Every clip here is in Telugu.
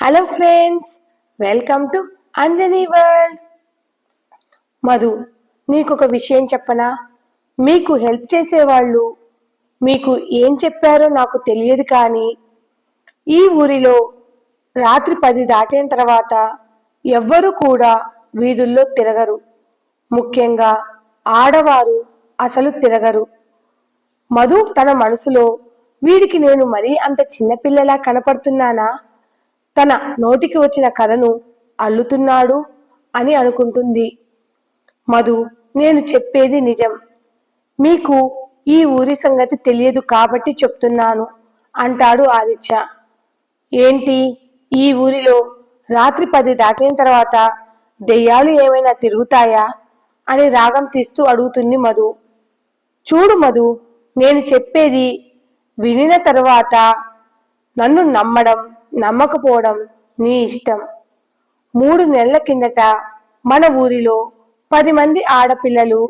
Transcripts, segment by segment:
Hello friends welcome to Anjani world Madhu నీకు ఒక విషయం చెప్పనా? మీకు హెల్ప్ చేసేవాళ్ళు మీకు ఏం చెప్పారో నాకు తెలియదు కానీ ఈ ఊరిలో రాత్రి పది దాటిన తర్వాత ఎవ్వరు కూడా వీధుల్లో తిరగరు. ముఖ్యంగా ఆడవారు అసలు తిరగరు. మధు తన మనసులో వీడికి నేను మరీ అంత చిన్నపిల్లలా కనపడుతున్నానా? తన నోటికి వచ్చిన కథను అల్లుతున్నాడు అని అనుకుంటుంది. మధు నేను చెప్పేది నిజం. మీకు ఈ ఊరి సంగతి తెలియదు కాబట్టి చెప్తున్నాను అంటాడు ఆదిత్య. ఏంటి? ఈ ఊరిలో రాత్రి పది దాటిన తర్వాత దెయ్యాలు ఏమైనా తిరుగుతాయా? అని రాగం తీస్తూ అడుగుతుంది మధు. చూడు మధు నేను చెప్పేది వినిన తర్వాత నన్ను నమ్మడం నమ్మకపోవడం నీ ఇష్టం. మూడు నెలల కిందట మన ఊరిలో పది మంది ఆడపిల్లలు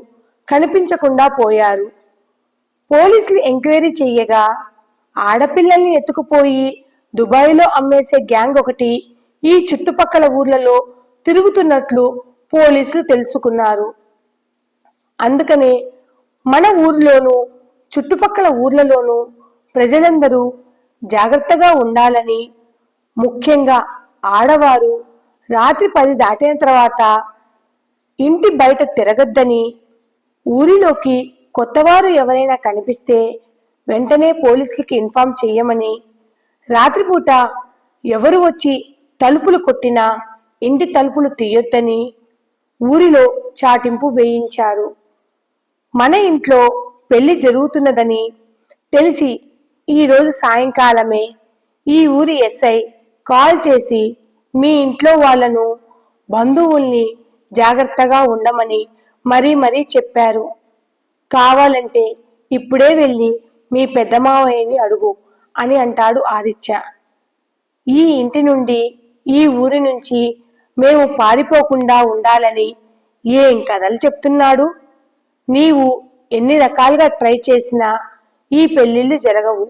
కనిపించకుండా పోయారు. పోలీసులు ఎంక్వైరీ చేయగా ఆడపిల్లల్ని ఎత్తుకుపోయి దుబాయ్లో అమ్మేసే గ్యాంగ్ ఒకటి ఈ చుట్టుపక్కల ఊర్లలో తిరుగుతున్నట్లు పోలీసులు తెలుసుకున్నారు. అందుకనే మన ఊరిలోనూ చుట్టుపక్కల ఊర్లలోనూ ప్రజలందరూ జాగ్రత్తగా ఉండాలని ముఖ్యంగా ఆడవారు రాత్రి పది దాటిన తర్వాత ఇంటి బయట తిరగద్దని ఊరిలోకి కొత్తవారు ఎవరైనా కనిపిస్తే వెంటనే పోలీసులకి ఇన్ఫామ్ చేయమని రాత్రిపూట ఎవరు వచ్చి తలుపులు కొట్టినా ఇంటి తలుపులు తీయొద్దని ఊరిలో చాటింపు వేయించారు. మన ఇంట్లో పెళ్ళి జరుగుతున్నదని తెలిసి ఈరోజు సాయంకాలమే ఈ ఊరి ఎస్ఐ కాల్ చేసి మీ ఇంట్లో వాళ్ళను బంధువుల్ని జాగ్రత్తగా ఉండమని మరీ మరీ చెప్పారు. కావాలంటే ఇప్పుడే వెళ్ళి మీ పెద్దమావయ్యని అడుగు అని అంటాడు ఆదిత్య. ఈ ఇంటి నుండి ఈ ఊరి నుంచి మేము పారిపోకుండా ఉండాలని ఏం కథలు చెప్తున్నాడు? నీవు ఎన్ని రకాలుగా ట్రై చేసినా ఈ పెళ్ళిళ్ళు జరగవు.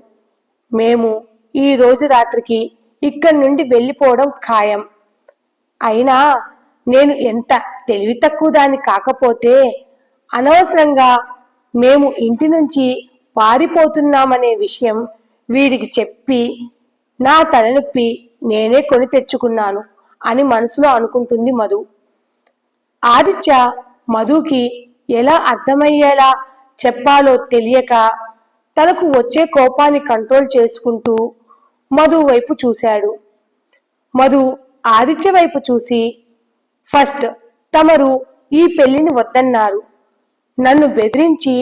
మేము ఈ రోజు రాత్రికి ఇక్కడి నుండి వెళ్ళిపోవడం ఖాయం. అయినా నేను ఎంత తెలివి తక్కువ దాన్ని కాకపోతే అనవసరంగా మేము ఇంటి నుంచి పారిపోతున్నామనే విషయం వీడికి చెప్పి నా తలనొప్పి నేనే కొని తెచ్చుకున్నాను అని మనసులో అనుకుంటుంది మధు. ఆదిత్య మధుకి ఎలా అర్థమయ్యేలా చెప్పాలో తెలియక తనకు వచ్చే కోపాన్ని కంట్రోల్ చేసుకుంటూ మధు వైపు చూశాడు. మధు ఆదిత్య వైపు చూసి ఫస్ట్ తమరు ఈ పెళ్ళిని వద్దన్నారు. నన్ను బెదిరించి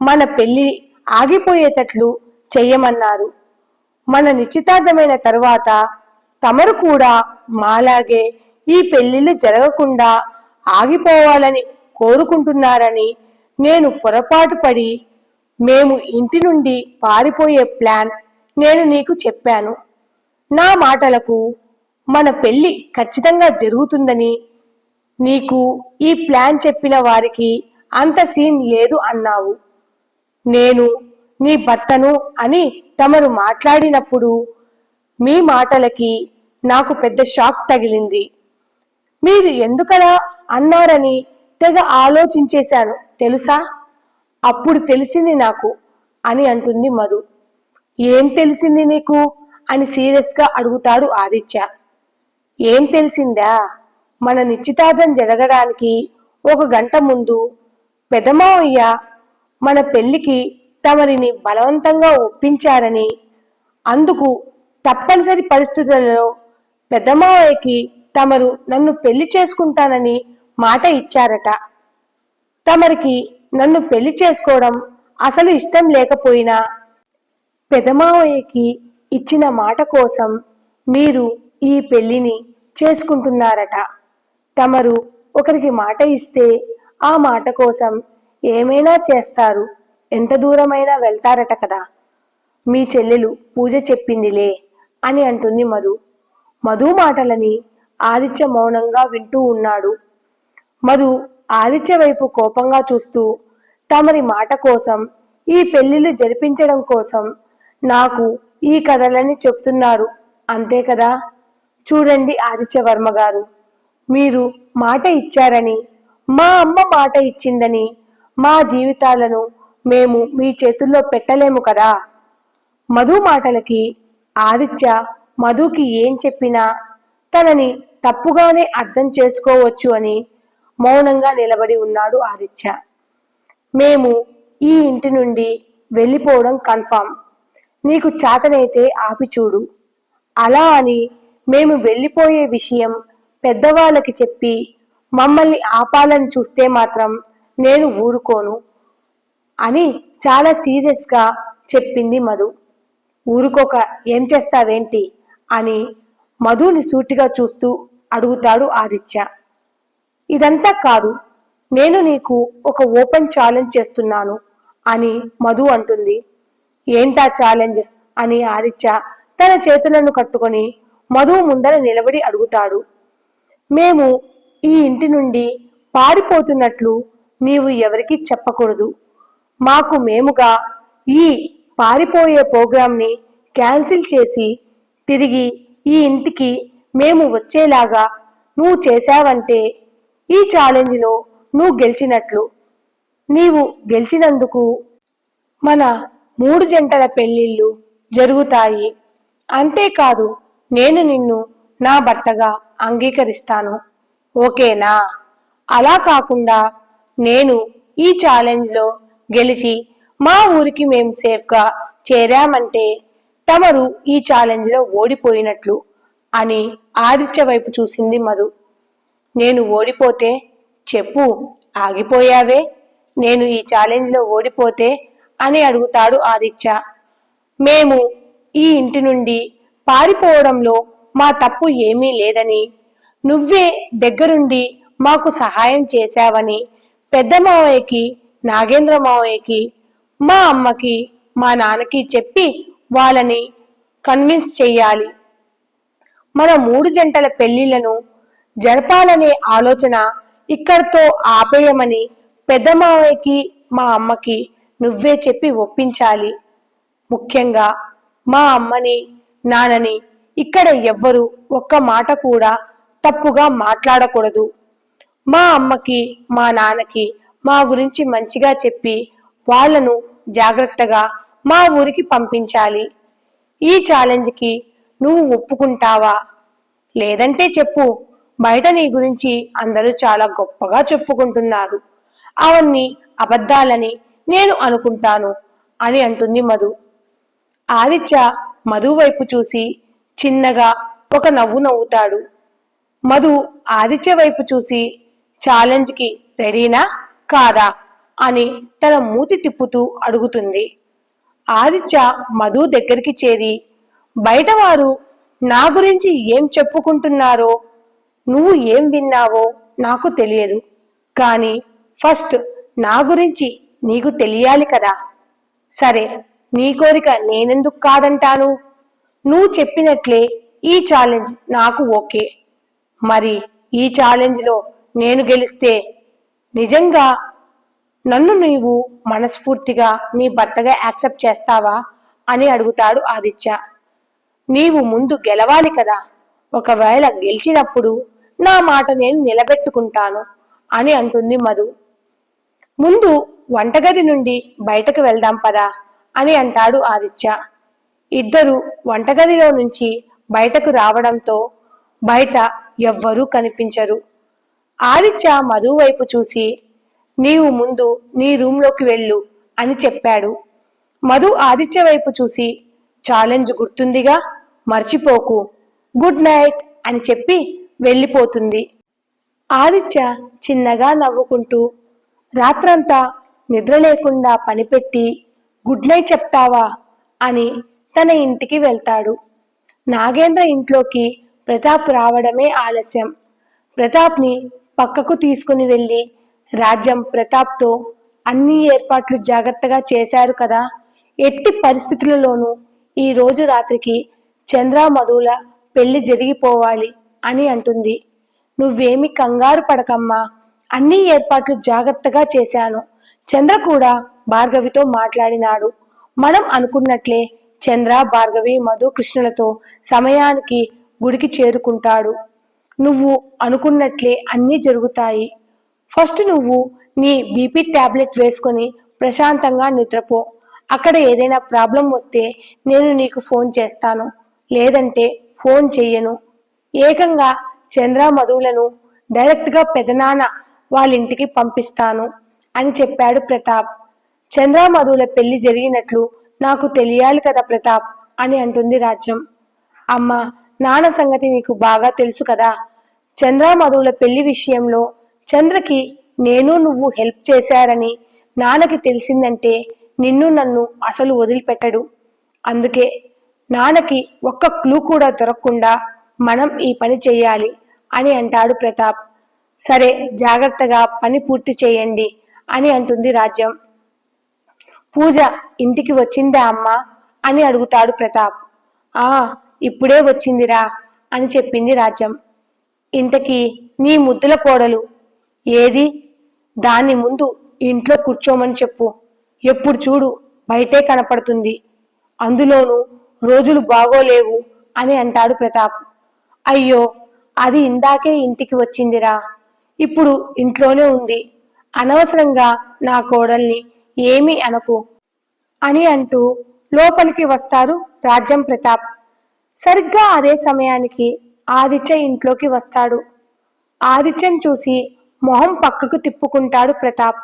మన పెళ్ళి ఆగిపోయేటట్లు చెయ్యమన్నారు. మన నిశ్చితార్థమైన తరువాత తమరు కూడా మాలాగే ఈ పెళ్ళిళ్ళు జరగకుండా ఆగిపోవాలని కోరుకుంటున్నారని నేను పొరపాటు పడి మేము ఇంటి నుండి పారిపోయే ప్లాన్ నేను నీకు చెప్పాను. నా మాటలకు మన పెళ్ళి ఖచ్చితంగా జరుగుతుందని నీకు ఈ ప్లాన్ చెప్పిన వారికి అంత సీన్ లేదు అన్నావు. నేను నీ భర్తను అని తమరు మాట్లాడినప్పుడు మీ మాటలకి నాకు పెద్ద షాక్ తగిలింది. మీరు ఎందుకలా అన్నారని తెగ ఆలోచించేశాను తెలుసా? అప్పుడు తెలిసింది నాకు అని అంటుంది మధు. ఏం తెలిసింది నీకు? అని సీరియస్గా అడుగుతాడు ఆదిత్య. ఏం తెలిసిందా? మన నిశ్చితార్థం జరగడానికి ఒక గంట ముందు పెదమావయ్య మన పెళ్ళికి తమరిని బలవంతంగా ఒప్పించారని అందుకు తప్పనిసరి పరిస్థితులలో పెద్దమావయ్యకి తమరు నన్ను పెళ్ళి చేసుకుంటానని మాట ఇచ్చారట. తమరికి నన్ను పెళ్ళి చేసుకోవడం అసలు ఇష్టం లేకపోయినా పెదమావయ్యకి ఇచ్చిన మాట కోసం మీరు ఈ పెళ్ళిని చేసుకుంటున్నారట. తమరు ఒకరికి మాట ఇస్తే ఆ మాట కోసం ఏమైనా చేస్తారు? ఎంత దూరమైనా వెళ్తారట కదా. మీ చెల్లెలు పూజ చెప్పిందిలే అని అంటుంది మధు. మధు మాటలని ఆదిత్య మౌనంగా వింటూ ఉన్నాడు. మధు ఆదిత్య వైపు కోపంగా చూస్తూ తమరి మాట కోసం ఈ పెళ్ళిళ్ళు జరిపించడం కోసం నాకు ఈ కథలని చెప్తున్నారు. అంతే కదా? చూడండి ఆదిత్యవర్మ గారు. మీరు మాట ఇచ్చారని మా అమ్మ మాట ఇచ్చిందని మా జీవితాలను మేము మీ చేతుల్లో పెట్టలేము కదా? మధు మాటలకి ఆదిత్య మధుకి ఏం చెప్పినా తనని తప్పుగానే అర్థం చేసుకోవచ్చు అని మౌనంగా నిలబడి ఉన్నాడు ఆదిత్య. మేము ఈ ఇంటి నుండి వెళ్ళిపోవడం కన్ఫామ్. నీకు చేతనైతే ఆపి చూడు. అలా అని మేము వెళ్ళిపోయే విషయం పెద్దవాళ్ళకి చెప్పి మమ్మల్ని ఆపాలని చూస్తే మాత్రం నేను ఊరుకోను అని చాలా సీరియస్గా చెప్పింది మధు. ఊరుకోక ఏం చేస్తావేంటి? అని మధుని సూటిగా చూస్తూ అడుగుతాడు ఆదిత్య. ఇదంతా కాదు నేను నీకు ఒక ఓపెన్ ఛాలెంజ్ చేస్తున్నాను అని మధు అంటుంది. ఏంటా ఛాలెంజ్ అని ఆదిత్య తన చేతులను కట్టుకొని మధు ముందర నిలబడి అడుగుతాడు. మేము ఈ ఇంటి నుండి పారిపోతున్నట్లు నీవు ఎవరికి చెప్పకూడదు. మాకు మేముగా ఈ పారిపోయే ప్రోగ్రాంని క్యాన్సిల్ చేసి తిరిగి ఈ ఇంటికి మేము వచ్చేలాగా నువ్వు చేశావంటే ఈ ఛాలెంజ్లో నువ్వు గెలిచినట్లు. నీవు గెలిచినందుకు మన మూడు జంటల పెళ్ళిళ్ళు జరుగుతాయి. అంతేకాదు నేను నిన్ను నా భర్తగా అంగీకరిస్తాను. ఓకేనా? అలా కాకుండా నేను ఈ ఛాలెంజ్లో గెలిచి మా ఊరికి మేము సేఫ్గా చేరామంటే తమరు ఈ ఛాలెంజ్లో ఓడిపోయినట్లు అని ఆదిత్య వైపు చూసింది మధు. నేను ఓడిపోతే చెప్పు ఆగిపోయావే? నేను ఈ ఛాలెంజ్లో ఓడిపోతే అని అడుగుతాడు ఆదిత్య. మేము ఈ ఇంటి నుండి పారిపోవడంలో మా తప్పు ఏమీ లేదని నువ్వే దగ్గరుండి మాకు సహాయం చేశావని పెద్ద మావయ్యకి నాగేంద్ర మావయ్యకి మా అమ్మకి మా నాన్నకి చెప్పి వాళ్ళని కన్విన్స్ చెయ్యాలి. మన మూడు జంటల పెళ్ళిళ్ళను జరపాలనే ఆలోచన ఇక్కడితో ఆపేయమని పెద్ద మావయ్యకి మా అమ్మకి నువ్వే చెప్పి ఒప్పించాలి. ముఖ్యంగా మా అమ్మని నాన్నని ఇక్కడ ఎవ్వరు ఒక్క మాట కూడా తప్పుగా మాట్లాడకూడదు. మా అమ్మకి మా నాన్నకి మా గురించి మంచిగా చెప్పి వాళ్ళను జాగ్రత్తగా మా ఊరికి పంపించాలి. ఈ ఛాలెంజ్కి నువ్వు ఒప్పుకుంటావా? లేదంటే చెప్పు. బయట నీ గురించి అందరూ చాలా గొప్పగా చెప్పుకుంటున్నారు. అవన్నీ అబద్ధాలని నేను అనుకుంటాను అని అంటుంది మధు. ఆదిత్య మధు వైపు చూసి చిన్నగా ఒక నవ్వు నవ్వుతాడు. మధు ఆదిత్య వైపు చూసి ఛాలెంజ్కి రెడీనా కాదా? అని తన మూతి తిప్పుతూ అడుగుతుంది. ఆదిత్య మధు దగ్గరికి చేరి బయట వారు నా గురించి ఏం చెప్పుకుంటున్నారో నువ్వు ఏం విన్నావో నాకు తెలియదు. కానీ ఫస్ట్ నా గురించి నీకు తెలియాలి కదా. సరే నీ కోరిక నేనెందుకు కాదంటాను? నువ్వు చెప్పినట్లే ఈ ఛాలెంజ్ నాకు ఓకే. మరి ఈ ఛాలెంజ్లో నేను గెలిస్తే నిజంగా నన్ను నీవు మనస్ఫూర్తిగా నీ భర్తగా యాక్సెప్ట్ చేస్తావా అని అడుగుతాడు ఆదిత్య. నీవు ముందు గెలవాలి కదా. ఒకవేళ గెలిచినప్పుడు నా మాట నేను నిలబెట్టుకుంటాను అని అంటుంది మధు. ముందు వంటగది నుండి బయటకు వెళ్దాం పదా అని అంటాడు ఆదిత్య. ఇద్దరు వంటగదిలో నుంచి బయటకు రావడంతో బయట ఎవ్వరూ కనిపించరు. ఆదిత్య మధు వైపు చూసి నీవు ముందు నీ రూంలోకి వెళ్ళు అని చెప్పాడు. మధు ఆదిత్య వైపు చూసి ఛాలెంజ్ గుర్తుందిగా మర్చిపోకు గుడ్ నైట్ అని చెప్పి వెళ్ళిపోతుంది. ఆదిత్య చిన్నగా నవ్వుకుంటూ రాత్రంతా నిద్ర లేకుండా పనిపెట్టి గుడ్ నైట్ చెప్తావా? అని తన ఇంటికి వెళ్తాడు. నాగేంద్ర ఇంట్లోకి ప్రతాప్ రావడమే ఆలస్యం. ప్రతాప్ని పక్కకు తీసుకుని వెళ్ళి రాజ్యం ప్రతాప్తో అన్ని ఏర్పాట్లు జాగ్రత్తగా చేశారు కదా. ఎట్టి పరిస్థితులలోనూ ఈ రోజు రాత్రికి చంద్ర మధుల పెళ్ళి జరిగిపోవాలి అని అంటుంది. నువ్వేమి కంగారు పడకమ్మా. అన్ని ఏర్పాట్లు జాగ్రత్తగా చేశాను. చంద్ర కూడా భార్గవితో మాట్లాడినాడు. మనం అనుకున్నట్లే చంద్ర భార్గవి మధు కృష్ణలతో సమయానికి గుడికి చేరుకుంటాడు. నువ్వు అనుకున్నట్లే అన్నీ జరుగుతాయి. ఫస్ట్ నువ్వు నీ బీపీ టాబ్లెట్ వేసుకొని ప్రశాంతంగా నిద్రపో. అక్కడ ఏదైనా ప్రాబ్లం వస్తే నేను నీకు ఫోన్ చేస్తాను. లేదంటే ఫోన్ చెయ్యను. ఏకంగా చంద్ర మధువులను డైరెక్ట్గా పెదనాన్న వాళ్ళ ఇంటికి పంపిస్తాను అని చెప్పాడు ప్రతాప్. చంద్ర పెళ్ళి జరిగినట్లు నాకు తెలియాలి కదా ప్రతాప్ అని అంటుంది రాజ్యం. అమ్మ నాన్న సంగతి నీకు బాగా తెలుసు కదా. చంద్రమధువుల పెళ్ళి విషయంలో చంద్రకి నేను నువ్వు హెల్ప్ చేశారని నాన్నకి తెలిసిందంటే నిన్ను నన్ను అసలు వదిలిపెట్టడు. అందుకే నాన్నకి ఒక్క క్లూ కూడా దొరకకుండా మనం ఈ పని చేయాలి అని అంటాడు ప్రతాప్. సరే జాగ్రత్తగా పని పూర్తి చేయండి అని అంటుంది రాజ్యం. పూజ ఇంటికి వచ్చిందా అమ్మా? అని అడుగుతాడు ప్రతాప్. ఆ ఇప్పుడే వచ్చిందిరా అని చెప్పింది రాజ్యం. ఇంతకీ నీ ముద్దుల కోడలు ఏది? దాన్ని ముందు ఇంట్లో కూర్చోమని చెప్పు. ఎప్పుడు చూడు బయటే కనపడుతుంది. అందులోనూ రోజులు బాగోలేవు అని అంటాడు ప్రతాప్. అయ్యో అది ఇందాకే ఇంటికి వచ్చిందిరా. ఇప్పుడు ఇంట్లోనే ఉంది. అనవసరంగా నా కోడల్ని ఏమీ అనకు అని అంటూ లోపలికి వస్తారు రాజ్యం ప్రతాప్. సరిగ్గా అదే సమయానికి ఆదిత్య ఇంట్లోకి వస్తాడు. ఆదిత్యం చూసి మొహం పక్కకు తిప్పుకుంటాడు ప్రతాప్.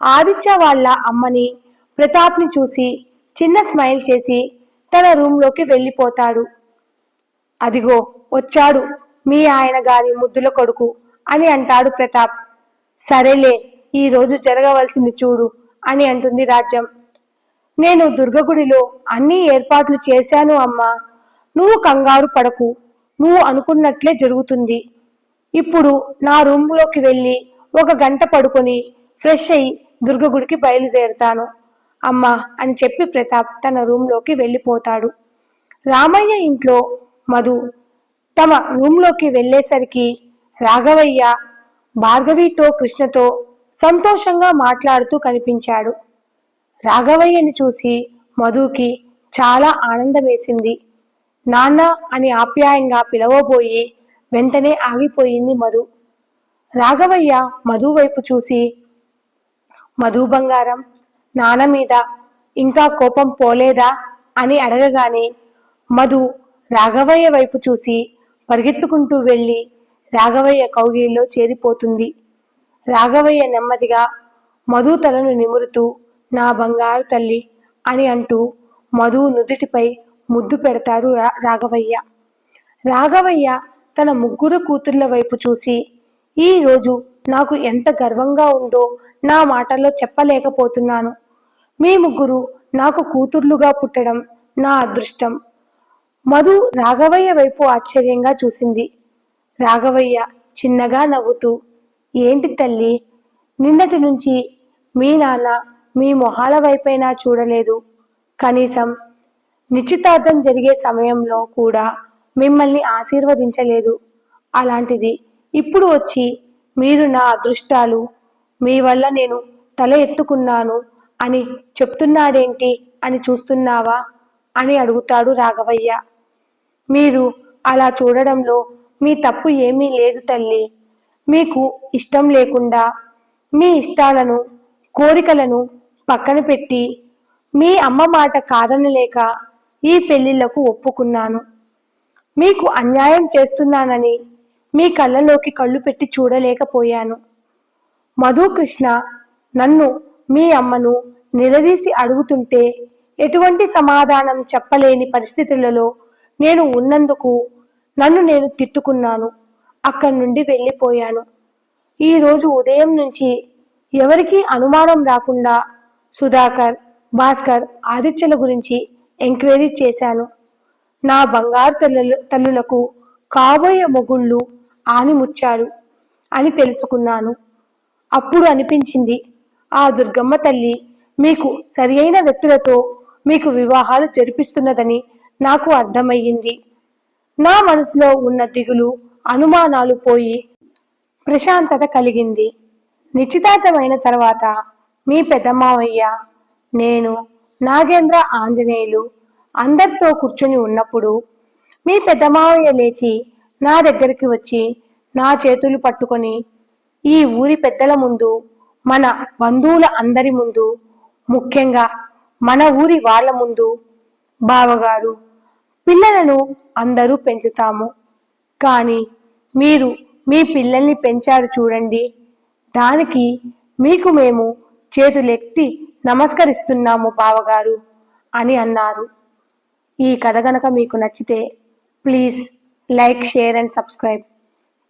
ఆదిత్య వాళ్ళ అమ్మని ప్రతాప్ని చూసి చిన్న స్మైల్ చేసి తన రూంలోకి వెళ్ళిపోతాడు. అదిగో వచ్చాడు మీ ఆయన గారి ముద్దుల కొడుకు. అని అంటాడు ప్రతాప్. సరేలే ఈ రోజు జరగవలసింది చూడు అని అంటుంది రాజ్యం. నేను దుర్గగుడిలో అన్ని ఏర్పాట్లు చేశాను అమ్మా. నువ్వు కంగారు పడకు. నువ్వు అనుకున్నట్లే జరుగుతుంది. ఇప్పుడు నా రూమ్లోకి వెళ్ళి ఒక గంట పడుకొని ఫ్రెష్ అయి దుర్గగుడికి బయలుదేరుతాను. అమ్మా అని చెప్పి ప్రతాప్ తన రూమ్లోకి వెళ్ళిపోతాడు. రామయ్య ఇంట్లో మధు తమ రూమ్లోకి వెళ్ళేసరికి రాఘవయ్య భార్గవితో కృష్ణతో సంతోషంగా మాట్లాడుతూ కనిపించాడు. రాఘవయ్యని చూసి మధుకి చాలా ఆనందం వేసింది నాన్న అని ఆప్యాయంగా పిలవబోయి వెంటనే ఆగిపోయింది మధు. రాఘవయ్య మధు వైపు చూసి మధు బంగారం నాన్న మీద ఇంకా కోపం పోలేదా? అని అడగగానే మధు రాఘవయ్య వైపు చూసి పరిగెత్తుకుంటూ వెళ్ళి రాఘవయ్య కౌగిలిలో చేరిపోతుంది. రాఘవయ్య నెమ్మదిగా మధు తలను నిమురుతూ నా బంగారు తల్లి అని అంటూ మధు నుదుటిపై ముద్దు పెడతారు రా- రాఘవయ్య. రాఘవయ్య తన ముగ్గురు కూతుర్ల వైపు చూసి ఈ రోజు నాకు ఎంత గర్వంగా ఉందో నా మాటల్లో చెప్పలేకపోతున్నాను. మీ ముగ్గురు నాకు కూతుర్లుగా పుట్టడం నా అదృష్టం. మధు రాఘవయ్య వైపు ఆశ్చర్యంగా చూసింది. రాఘవయ్య చిన్నగా నవ్వుతూ ఏంటి తల్లి నిన్నటి నుంచి మీ నాన్న మీ మొహాల వైపైనా చూడలేదు. కనీసం నిశ్చితార్థం జరిగే సమయంలో కూడా మిమ్మల్ని ఆశీర్వదించలేదు. అలాంటిది ఇప్పుడు వచ్చి మీరు నా అదృష్టాలు మీ వల్ల నేను తల ఎత్తుకున్నాను అని చెప్తున్నాడేంటి అని చూస్తున్నావా? అని అడుగుతాడు రాఘవయ్య. మీరు అలా చూడడంలో మీ తప్పు ఏమీ లేదు తల్లి. మీకు ఇష్టం లేకుండా మీ ఇష్టాలను కోరికలను పక్కన పెట్టి మీ అమ్మ మాట కాదనలేక ఈ పెళ్ళిళ్ళకు ఒప్పుకున్నాను. మీకు అన్యాయం చేస్తున్నానని మీ కళ్ళలోకి కళ్ళు పెట్టి చూడలేకపోయాను. మధుకృష్ణ నన్ను మీ అమ్మను నిలదీసి అడుగుతుంటే ఎటువంటి సమాధానం చెప్పలేని పరిస్థితులలో నేను ఉన్నందుకు నన్ను నేను తిట్టుకున్నాను. అక్కడి నుండి వెళ్ళిపోయాను. ఈరోజు ఉదయం నుంచి ఎవరికీ అనుమానం రాకుండా సుధాకర్ భాస్కర్ ఆదిత్యల గురించి ఎంక్వైరీ చేశాను. నా బంగారు తల్లు తల్లులకు కాబోయే మొగుళ్ళు ఆనిముచ్చారు అని తెలుసుకున్నాను. అప్పుడు అనిపించింది ఆ దుర్గమ్మ తల్లి మీకు సరియైన వ్యక్తులతో మీకు వివాహాలు జరిపిస్తున్నదని నాకు అర్థమయ్యింది. నా మనసులో ఉన్న దిగులు అనుమానాలు పోయి ప్రశాంతత కలిగింది. నిశ్చితార్థమైన తర్వాత మీ పెద్దమావయ్య నేను నాగేంద్ర ఆంజనేయులు అందరితో కూర్చుని ఉన్నప్పుడు మీ పెద్దమావయ్య లేచి నా దగ్గరికి వచ్చి నా చేతులు పట్టుకొని ఈ ఊరి పెద్దల ముందు మన బంధువుల అందరి ముందు ముఖ్యంగా మన ఊరి వాళ్ళ ముందు బావగారు పిల్లలను అందరూ పెంచుతాము. కానీ మీరు మీ పిల్లల్ని పెంచారు చూడండి. దానికి మీకు మేము చేతులెత్తి నమస్కరిస్తున్నాము బావగారు అని అన్నారు. ఈ కథ గనక మీకు నచ్చితే please like share and subscribe.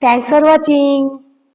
Thanks for watching.